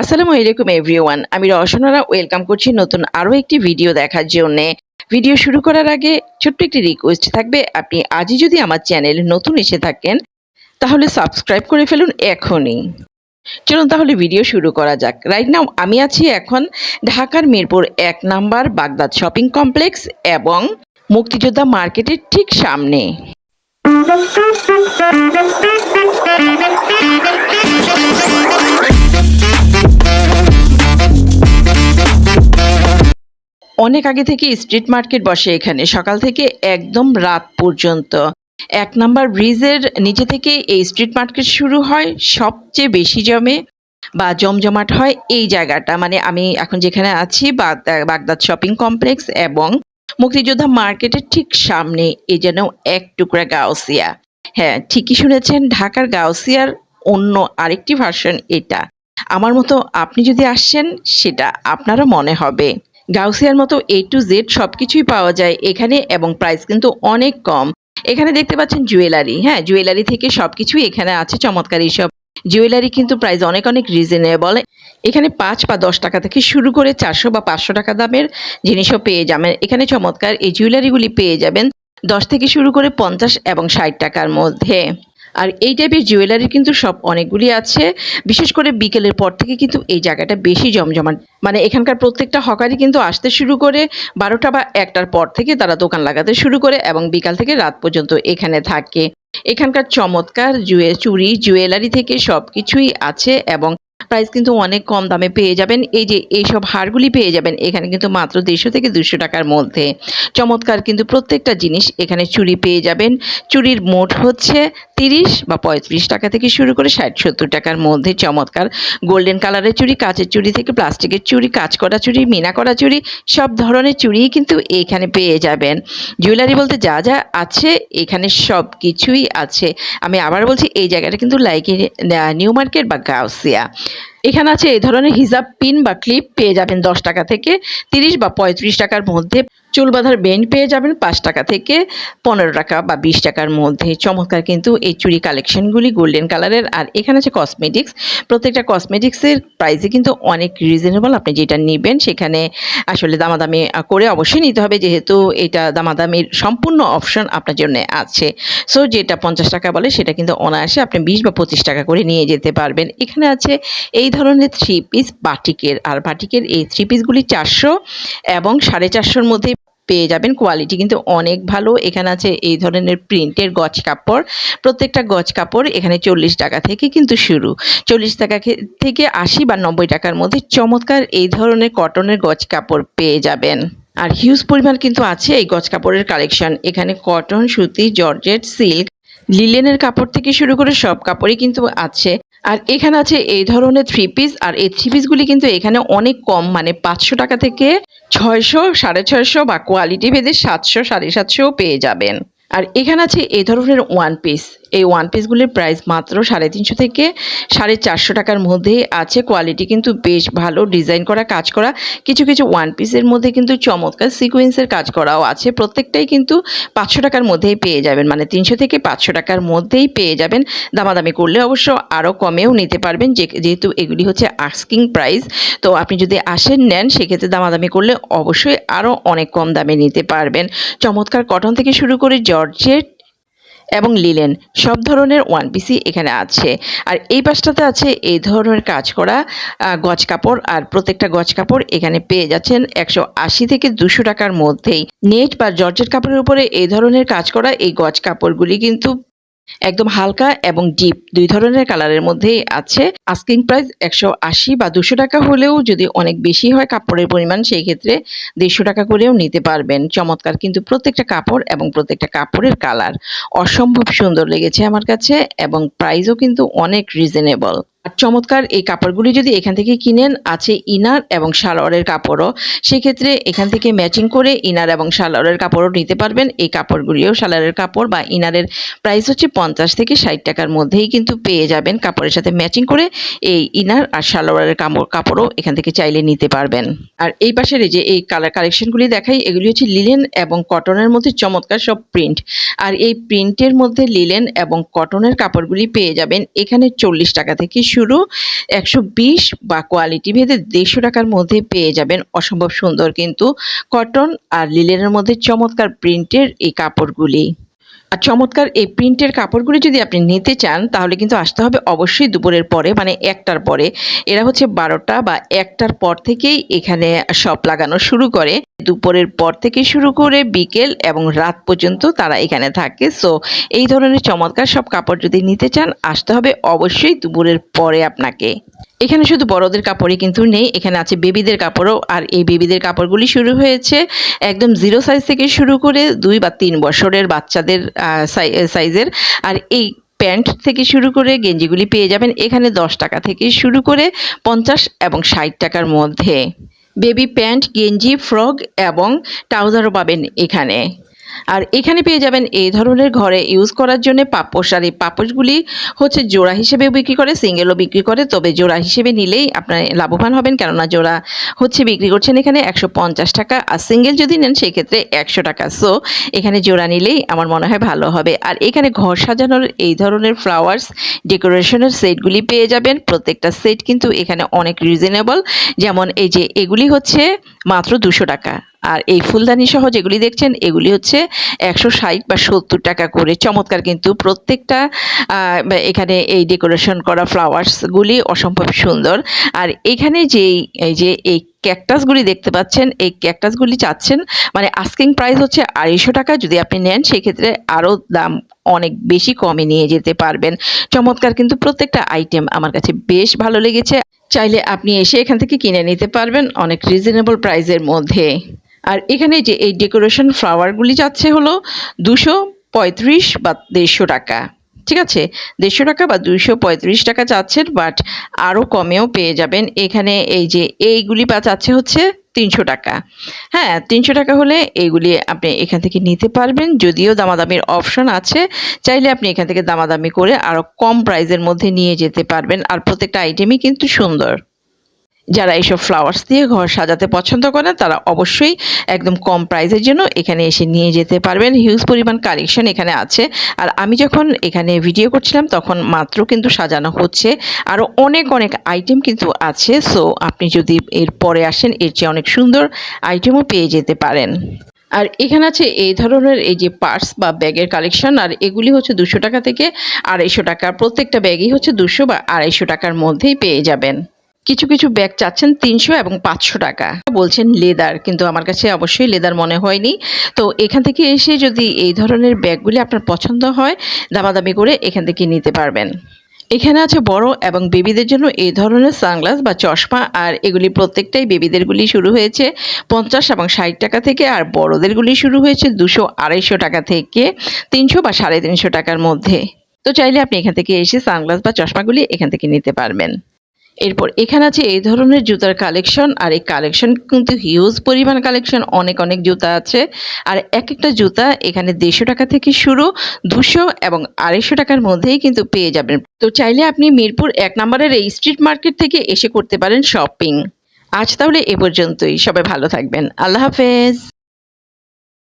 আসসালামু আলাইকুম এভরিওয়ান, আমি রসনারা ওয়েলকাম করছি নতুন আরও একটি ভিডিও দেখার জন্য। ভিডিও শুরু করার আগে ছোট্ট একটি রিকোয়েস্ট থাকবে, আপনি আজই যদি আমার চ্যানেল নতুন এসে থাকেন, তাহলে সাবস্ক্রাইব করে ফেলুন এখনই। চলুন তাহলে ভিডিও শুরু করা যাক। রাইট নাও আমি আছি এখন ঢাকার মিরপুর এক নাম্বার বাগদাদ শপিং কমপ্লেক্স এবং মুক্তিযোদ্ধা মার্কেটের ঠিক সামনে। অনেক আগে থেকে স্ট্রিট মার্কেট বসে এখানে। সকাল থেকে একদম রাত পর্যন্ত। এক নাম্বার ব্রিজের নিচে থেকে এই স্ট্রিট মার্কেট শুরু হয়। সবচেয়ে বেশি জমে বা জমজমাট হয় এই জায়গাটা। মানে আমি এখন যেখানে আছি, বাগদা- বাগদাদ শপিং কমপ্লেক্স এবং মুক্তিযোদ্ধা মার্কেটের ঠিক সামনে। এই যেন এক টুকরা গাউসিয়া। হ্যাঁ ঠিকই শুনেছেন, ঢাকার গাউসিয়ার অন্য আরেকটি ভার্সন এটা। আমার মতো আপনি যদি আসেন, সেটা আপনারও মনে হবে। গাউসিয়ার মতো এ টু জেড সব কিছুই পাওয়া যায় এখানে এবং প্রাইস কিন্তু অনেক কম। এখানে দেখতে পাচ্ছেন জুয়েলারি হ্যাঁ জুয়েলারি থেকে সব কিছুই এখানে আছে, চমৎকার এইসব। জুয়েলারি কিন্তু প্রাইস অনেক অনেক রিজনেবল এখানে পাঁচ বা দশ টাকা থেকে শুরু করে চারশো বা পাঁচশো টাকা দামের জিনিসও পেয়ে যাবেন। এখানে চমৎকার এই জুয়েলারিগুলি পেয়ে যাবেন দশ থেকে শুরু করে পঞ্চাশ এবং ষাট টাকার মধ্যে। আর এই টাইপের জুয়েলারি কিন্তু সব অনেকগুলি আছে। বিশেষ করে বিকেলের পর থেকে কিন্তু এই জায়গাটা বেশি জমজমাট। মানে এখানকার প্রত্যেকটা হকারই কিন্তু আসতে শুরু করে বারোটা বা একটার পর থেকে তারা দোকান লাগাতে শুরু করে এবং বিকাল থেকে রাত পর্যন্ত এখানে থাকে। এখানকার চমৎকার জুয়ে, চুরি জুয়েলারি থেকে সব কিছুই আছে এবং প্রাইস কিন্তু অনেক কম দামে পেয়ে যাবেন। এই যে এইসব হারগুলি পেয়ে যাবেন এখানে কিন্তু মাত্র দেড়শো থেকে দুশো টাকার মধ্যে। চমৎকার কিন্তু প্রত্যেকটা জিনিস এখানে চুরি পেয়ে যাবেন। চুরির মোট হচ্ছে তিরিশ বা পঁয়ত্রিশ টাকা থেকে শুরু করে ষাট, সত্তর টাকার মধ্যে চমৎকার। গোল্ডেন কালারের চুড়ি, কাঁচের চুড়ি থেকে প্লাস্টিকের চুড়ি কাজ করা চুড়ি, মিনা করা চুড়ি, সব ধরনের চুড়িই কিন্তু এখানে পেয়ে যাবেন। জুয়েলারি বলতে যা যা আছে এখানে সব কিছুই আছে। আমি আবার বলছি, এই জায়গাটা কিন্তু লাইক নিউ মার্কেট বা গাউসিয়া এখানে আছে এই ধরনের হিজাব পিন বা ক্লিপ পেয়ে যাবেন দশ টাকা থেকে তিরিশ বা পঁয়ত্রিশ টাকার মধ্যে। চুল বাঁধার বেন্ড পেয়ে যাবেন পাঁচ টাকা থেকে পনেরো টাকা বা বিশ টাকার মধ্যে। চমৎকার কিন্তু এই চুরি কালেকশনগুলি গোল্ডেন কালারের। আর এখানে আছে কসমেটিক্স প্রত্যেকটা কসমেটিক্সের প্রাইসে কিন্তু অনেক রিজনেবল আপনি যেটা নেবেন সেখানে আসলে দামাদামি করে অবশ্যই নিতে হবে। যেহেতু এটা দামাদামির সম্পূর্ণ অপশন আপনার জন্য আছে। সো যেটা পঞ্চাশ টাকা বলে সেটা কিন্তু অনায়াসে আপনি বিশ বা পঁচিশ টাকা করে নিয়ে যেতে পারবেন। এখানে আছে এই ধরনের থ্রি পিস বাটিকের। আর বাটিকের এই থ্রি পিসগুলি চারশো এবং সাড়ে চারশোর মধ্যে পেয়ে যাবেন কোয়ালিটি কিন্তু অনেক ভালো। এখানে আছে এই ধরনের প্রিন্টের গজ কাপড়। প্রত্যেকটা গজ কাপড় এখানে চল্লিশ টাকা থেকে কিন্তু শুরু। চল্লিশ টাকা থেকে আশি বা নব্বই টাকার মধ্যে চমৎকার এই ধরনের কটনের গজ কাপড় পেয়ে যাবেন। আর হিউজ পরিমাণ কিন্তু আছে এই গজ কাপড়ের কালেকশন এখানে কটন সুতি জর্জেট সিল্ক লিলেনের কাপড় থেকে শুরু করে সব কাপড়ই কিন্তু আছে। আর এখানে আছে এই ধরনের থ্রি পিস আর এই থ্রি পিসগুলি কিন্তু এখানে অনেক কম মানে পাঁচশো টাকা থেকে ছয়শো, সাড়ে ছয়শো বা কোয়ালিটি ভেদে সাতশো, সাড়ে সাতশো পেয়ে যাবেন। আর এখানে আছে এ ধরনের ওয়ান পিস এই ওয়ান পিসগুলির প্রাইস মাত্র সাড়ে তিনশো থেকে সাড়ে চারশো টাকার মধ্যেই আছে। কোয়ালিটি কিন্তু বেশ ভালো ডিজাইন করা, কাজ করা। কিছু কিছু ওয়ান পিসের মধ্যে কিন্তু চমৎকার সিকোয়েন্সের কাজ করাও আছে। প্রত্যেকটাই কিন্তু পাঁচশো টাকার মধ্যেই পেয়ে যাবেন। মানে তিনশো থেকে পাঁচশো টাকার মধ্যেই পেয়ে যাবেন। দামাদামি করলে অবশ্য আরও কমেও নিতে পারবেন। যেহেতু এগুলি হচ্ছে আস্কিং প্রাইস তো আপনি যদি আসেন, নেন, সেক্ষেত্রে দামাদামি করলে অবশ্যই আরও অনেক কম দামে নিতে পারবেন। চমৎকার কটন থেকে শুরু করে জর্জেট এবং লিলেন। সব ধরনের ওয়ান পিসই এখানে আছে। আর এই পাশটাতে আছে এই ধরনের কাজ করা গজ কাপড়। আর প্রত্যেকটা গজ কাপড় এখানে পেয়ে যাচ্ছেন একশো আশি থেকে দুশো টাকার মধ্যেই। নেট বা জর্জেট কাপড়ের উপরে এই ধরনের কাজ করা এই গজ কাপড়গুলি কিন্তু একদম হালকা এবং ডিপ দুই ধরনের কালারের মধ্যেই আছে। আস্কিং প্রাইস একশো আশি বা দুশো টাকা হলেও যদি অনেক বেশি হয় কাপড়ের পরিমাণ, সেই ক্ষেত্রে দেড়শো টাকা করেও নিতে পারবেন। চমৎকার কিন্তু প্রত্যেকটা কাপড় এবং প্রত্যেকটা কাপড়ের কালার অসম্ভব সুন্দর লেগেছে আমার কাছে এবং প্রাইসও কিন্তু অনেক রিজনেবল আর চমৎকার এই কাপড়গুলি যদি এখান থেকে কিনেন, আছে ইনার এবং সালোয়ারের কাপড়ও। সেক্ষেত্রে এখান থেকে ম্যাচিং করে ইনার এবং সালোয়ারের কাপড়ও নিতে পারবেন। এই কাপড়গুলিও সালোয়ারের কাপড় বা ইনারের প্রাইস হচ্ছে পঞ্চাশ থেকে ষাট টাকার মধ্যেই কিন্তু পেয়ে যাবেন। কাপড়ের সাথে ম্যাচিং করে এই ইনার আর সালোয়ারের কাপড় কাপড়ও এখান থেকে চাইলে নিতে পারবেন। আর এই পাশের যে এই কালার কালেকশনগুলি দেখাই, এগুলি হচ্ছে লিলেন এবং কটনের মধ্যে চমৎকার সব প্রিন্ট আর এই প্রিন্টের মধ্যে লিলেন এবং কটনের কাপড়গুলি পেয়ে যাবেন এখানে চল্লিশ টাকা থেকে শুরু একশো বিশ বা কোয়ালিটি ভেদে দেড়শো টাকার মধ্যে পেয়ে যাবেন। অসম্ভব সুন্দর কিন্তু কটন আর লিলেনের মধ্যে চমৎকার প্রিন্টের এই কাপড়গুলি। আর চমৎকার এই প্রিন্টের কাপড়গুলি যদি আপনি নিতে চান, তাহলে কিন্তু আসতে হবে অবশ্যই দুপুরের পরে মানে একটার পরে। এরা হচ্ছে বারোটা বা একটার পর থেকেই এখানে শপ লাগানো শুরু করে। দুপুরের পর থেকে শুরু করে বিকেল এবং রাত পর্যন্ত তারা এখানে থাকে। সো এই ধরনের চমৎকার সব কাপড় যদি নিতে চান, আসতে হবে অবশ্যই দুপুরের পরে আপনাকে। এখানে শুধু বড়দের কাপড়ই কিন্তু নেই, এখানে আছে বেবিদের কাপড়ও, আর এই বেবিদের কাপড়গুলি শুরু হয়েছে একদম জিরো সাইজ থেকে শুরু করে দুই বা তিন বছরের বাচ্চাদের সাইজের, আর এই প্যান্ট থেকে শুরু করে গেঞ্জিগুলি পেয়ে যাবেন এখানে দশ টাকা থেকে শুরু করে পঞ্চাশ এবং ষাট টাকার মধ্যে। বেবি প্যান্ট, গেঞ্জি, ফ্রক এবং ট্রাউজারও পাবেন এখানে। আর এখানে পেয়ে যাবেন এই ধরনের ঘরে ইউজ করার জন্য পাপোশ। আর এই পাপোশগুলি হচ্ছে জোড়া হিসেবে বিক্রি করে সিঙ্গেলও বিক্রি করে। তবে জোড়া হিসেবে নিলেই আপনার লাভবান হবেন, কেননা জোড়া হচ্ছে বিক্রি করছেন এখানে একশো পঞ্চাশ টাকা। আর সিঙ্গেল যদি নেন সেই ক্ষেত্রে একশো টাকা। সো এখানে জোড়া নিলেই আমার মনে হয় ভালো হবে। আর এখানে ঘর সাজানোর এই ধরনের ফ্লাওয়ার্স ডেকোরেশনের সেটগুলি পেয়ে যাবেন। প্রত্যেকটা সেট কিন্তু এখানে অনেক রিজনেবল যেমন এই যে এগুলি হচ্ছে মাত্র দুশো টাকা। আর এই ফুলদানি সহ যেগুলি দেখছেন, এগুলি হচ্ছে একশো ষাট বা সত্তর টাকা করে। চমৎকার কিন্তু প্রত্যেকটা এখানে এই ডেকোরেশন করা ফ্লাওয়ার্সগুলি অসম্ভব সুন্দর। আর এখানে যেই, এই যে এই ক্যাকটাসগুলি দেখতে পাচ্ছেন, এই ক্যাকটাসগুলি চাচ্ছেন মানে আস্কিং প্রাইস হচ্ছে আড়াইশো টাকা। যদি আপনি নেন, সেক্ষেত্রে আরও দাম অনেক বেশি কমে নিয়ে যেতে পারবেন। চমৎকার কিন্তু প্রত্যেকটা আইটেম আমার কাছে বেশ ভালো লেগেছে। চাইলে আপনি এসে এখান থেকে কিনে নিতে পারবেন অনেক রিজনেবল প্রাইসের মধ্যে। আর এখানে যে এই ডেকোরেশন ফ্লাওয়ারগুলি যাচ্ছে হলো দুশো পঁয়ত্রিশ বা দেড়শো টাকা। ঠিক আছে? দেড়শো টাকা বা দুশো পঁয়ত্রিশ টাকা চাচ্ছেন বাট আরও কমেও পেয়ে যাবেন। এখানে এই যে এইগুলি বা চাচ্ছে হচ্ছে তিনশো টাকা। হ্যাঁ তিনশো টাকা হলে এগুলি আপনি এখান থেকে নিতে পারবেন। যদিও দামাদামির অপশন আছে, চাইলে আপনি এখান থেকে দামাদামি করে আরও কম প্রাইসের মধ্যে নিয়ে যেতে পারবেন। আর প্রত্যেকটা আইটেমই কিন্তু সুন্দর। যারা এইসব ফ্লাওয়ার্স দিয়ে ঘর সাজাতে পছন্দ করেন তারা অবশ্যই একদম কম প্রাইসের জন্য এখানে এসে নিয়ে যেতে পারবেন। হিউজ পরিমাণ কালেকশন এখানে আছে। আর আমি যখন এখানে ভিডিও করছিলাম, তখন মাত্র কিন্তু সাজানো হচ্ছে। আরও অনেক অনেক আইটেম কিন্তু আছে। সো আপনি যদি এর পরে আসেন, এর চেয়ে অনেক সুন্দর আইটেমও পেয়ে যেতে পারেন। আর এখানে আছে এই ধরনের এই যে পার্স বা ব্যাগের কালেকশন আর এগুলি হচ্ছে দুশো টাকা থেকে আড়াইশো টাকা। প্রত্যেকটা ব্যাগই হচ্ছে দুশো বা আড়াইশো টাকার মধ্যেই পেয়ে যাবেন। কিছু কিছু ব্যাগ চাচ্ছেন তিনশো এবং পাঁচশো টাকা। বলছেন লেদার, কিন্তু আমার কাছে অবশ্যই লেদার মনে হয়নি। তো এখান থেকে এসে যদি এই ধরনের ব্যাগগুলি আপনার পছন্দ হয়, দামাদামি করে এখান থেকে নিতে পারবেন। এখানে আছে বড় এবং বেবিদের জন্য এই ধরনের সানগ্লাস বা চশমা, আর এগুলি প্রত্যেকটাই বেবিদেরগুলি শুরু হয়েছে পঞ্চাশ এবং ষাট টাকা থেকে, আর বড়দেরগুলি শুরু হয়েছে দুশো আড়াইশো টাকা থেকে, তিনশো বা সাড়ে তিনশো টাকার মধ্যে। তো চাইলে আপনি এখান থেকে এসে সানগ্লাস বা চশমাগুলি এখান থেকে নিতে পারবেন। এরপর এখানে আছে এই ধরনের জুতার কালেকশন আর এই কালেকশন কিন্তু হিউজ পরিমাণ কালেকশন অনেক অনেক জুতা আছে। আর এক একটা জুতা এখানে দেড়শো টাকা থেকে শুরু, দুশো এবং আড়াইশো টাকার মধ্যেই কিন্তু পেয়ে যাবেন। তো চাইলে আপনি মিরপুর এক নম্বরের এই স্ট্রিট মার্কেট থেকে এসে করতে পারেন শপিং আজ তাহলে এ পর্যন্তই, সবাই ভালো থাকবেন। আল্লাহ হাফেজ।